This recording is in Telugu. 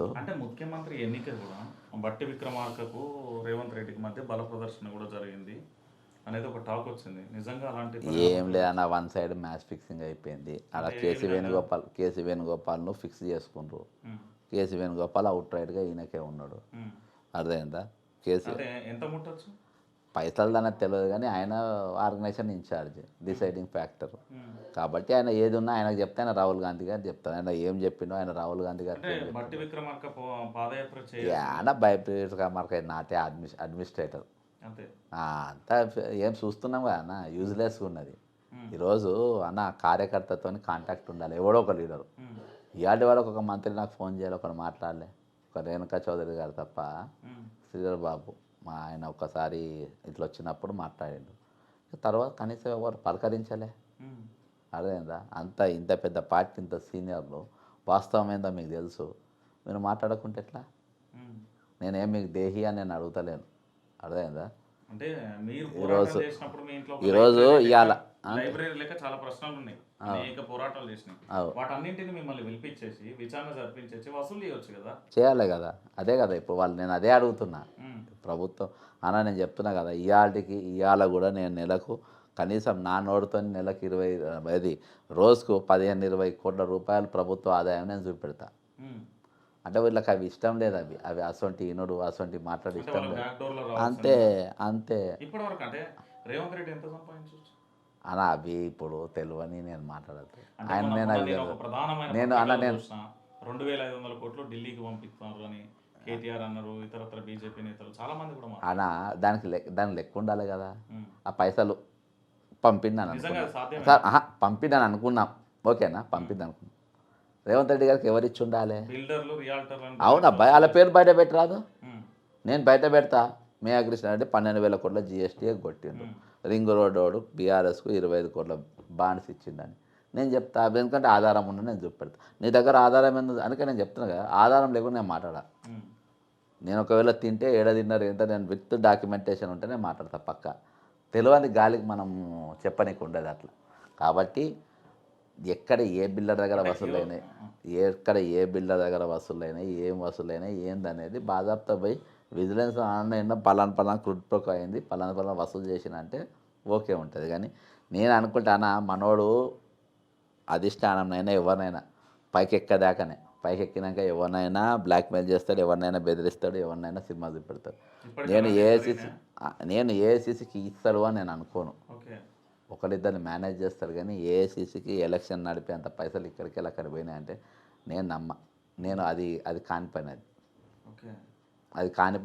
ఎలక్షన్స్ అంటే ముఖ్యమంత్రి ఎన్నిక కూడా బట్టి విక్రమార్కకు రేవంత్ రెడ్డికి మధ్య బల ప్రదర్శన కూడా జరిగింది అనేది ఒక టాక్ వచ్చింది. నిజంగా అలాంటి ఏం లేదన్న వన్ సైడ్ మ్యాచ్ ఫిక్సింగ్ అయిపోయింది. అలా కేసీ వేణుగోపాల్ కేసీ వేణుగోపాల్ను ఫిక్స్ చేసుకుండ్రు. కేసీ వేణుగోపాల్ అవుట్ రైట్గా ఈయనకే ఉన్నాడు. అర్థమైందా? కేసీ ఎంత ముట్టచ్చు? పైసలు అనేది తెలియదు కానీ ఆయన ఆర్గనైజేషన్ ఇన్ఛార్జ్ డిసైడింగ్ ఫ్యాక్టర్. కాబట్టి ఆయన ఏది ఉన్నా ఆయనకు చెప్తే ఆయన రాహుల్ గాంధీ గారు చెప్తారు. ఆయన ఏం చెప్పిండో ఆయన రాహుల్ గాంధీ అంటే గారికి బట్టి విక్రమార్క ఆయన నాటే అడ్మి అడ్మినిస్ట్రేటర్. అంతే. ఏం చూస్తున్నాం కదా అన్న యూజ్లెస్గా ఉన్నది. ఉమ్, ఈరోజు అన్న కార్యకర్తతో కాంటాక్ట్ ఉండాలి. ఎవడో ఒక లీడరు. ఉమ్, ఇవాటి వరకు ఒక మంత్రి నాకు ఫోన్ చేయాలి ఒకడు మాట్లాడలే. ఒక రేణుకా చౌదరి గారు తప్ప శ్రీధర్ బాబు. మా ఆయన ఒక్కసారి ఇట్లా వచ్చినప్పుడు మాట్లాడిండు. తర్వాత కనీసం ఎవరు పలకరించలే. అర్థమైందా? అంత ఇంత పెద్ద పార్టీ ఇంత సీనియర్లు వాస్తవం ఏందో మీకు తెలుసు. మీరు మాట్లాడకుంటే ఎట్లా. నేనేం మీకు దేహి అని నేను అడుగుతలేను. అర్థమైందా? ఈరోజు- ఈరోజు ఇవాళ లైబ్రరీ లెక్క చాలా ప్రశ్నలు ఉన్నాయి అనేక పోరాటాలు చేసినాయి. వాటన్నింటిని మిమ్మల్ని పిలిపించేసి విచారణ జరిపించేసి వసూలు చేయొచ్చు కదా? చేయాలి కదా. అదే కదా ఇప్పుడు వాళ్ళు నేను అదే అడుగుతున్నా. ప్రభుత్వం అన్న నేను చెప్తున్నా కదా ఇవాళకి ఇవాళ కూడా నేను నెలకు కనీసం నా నోటితో నెలకు ఇరవై అది రోజుకు పదిహేను ఇరవై కోట్ల రూపాయలు ప్రభుత్వ ఆదాయం నేను చూపెడతా. అంటే వీళ్ళకి అవి ఇష్టం లేదు అవి. అవి అసొంటి ఇనుడు అసొంటి మాట్లాడి ఇష్టం లేదు. అంతే అంతే. ఇప్పటి వరకు అంటే రేవంత్ రెడ్డి ఎంత సంపాదించవచ్చు అన్న అవి ఇప్పుడు తెలియని నేను మాట్లాడదు అంటే ఆయన నేను నేను అన్న నేను- రెండు వేల ఐదు వందల కోట్లు ఢిల్లీకి పంపిస్తున్నారు అని కేటీఆర్ అన్నారు ఇతరత్ర బీజేపీ నేతలు చాలా మంది కూడా. అన్న దానికి లెక్క దానికి లెక్క ఉండాలి కదా. ఆ పైసలు సాధ్యమే. సార్ ఆహా పంపిందని అనుకున్నాం. ఓకేనా పంపింది అనుకున్నాం. రేవంత్ రెడ్డి గారికి ఎవరు ఇచ్చి ఉండాలి? అవునా వాళ్ళ పేరు బయట పెట్టరాదు? నేను బయట పెడతా. మేయా కృష్ణ రెడ్డి పన్నెండు వేల కోట్ల జిఎస్టీ కొట్టిండు. రింగ్ రోడ్ వాడు బీఆర్ఎస్కు ఇరవై ఐదు కోట్ల బాండ్స్ ఇచ్చిండని. నేను చెప్తా ఎందుకంటే ఆధారం ఉన్న నేను చూపెడతా. నీ దగ్గర ఆధారం ఎందుకు అందుకే నేను చెప్తున్నా కదా ఆధారం లేకుండా నేను మాట్లాడా. నేను ఒకవేళ తింటే ఏడ తిన్నారు ఏంటో నేను విత్ డాక్యుమెంటేషన్ ఉంటే నేను మాట్లాడతా పక్క. తెలియని గాలికి మనం చెప్పనీకి ఉండదు అట్లా. కాబట్టి ఎక్కడ ఏ బిల్డర్ దగ్గర వసూలైనాయి ఎక్కడ ఏ బిల్డర్ దగ్గర వసూలైనాయి ఏం వసూలైనాయి ఏందనేది బాధాప్త పోయి విజిలెన్స్ ఆన్లైన్ పలానా పలానా క్రుడ్ అయింది పలానా పలానా వసూలు చేసిన అంటే ఓకే ఉంటుంది. కానీ నేను అనుకుంటానా మనోడు అధిష్టానంనైనా ఎవరినైనా పైకి ఎక్కదాకానే పైకి ఎక్కినాక ఎవరినైనా బ్లాక్మెయిల్ చేస్తాడు ఎవరినైనా బెదిరిస్తాడు ఎవరినైనా సినిమా చూపెడతాడు. నేను ఏఐసిసి జరిగినాయా? నేను ఏఐసిసికి ఇస్తాడు అని నేను అనుకోను. ఒకరిద్దరిని మేనేజ్ చేస్తాడు కానీ ఏఐసిసికి ఎలక్షన్ నడిపే అంత పైసలు ఇక్కడికి వెళ్ళి అక్కడ పోయినాయంటే నేను నమ్మ నేను అది అది కాని పని అది ఓకే. అది కాని పని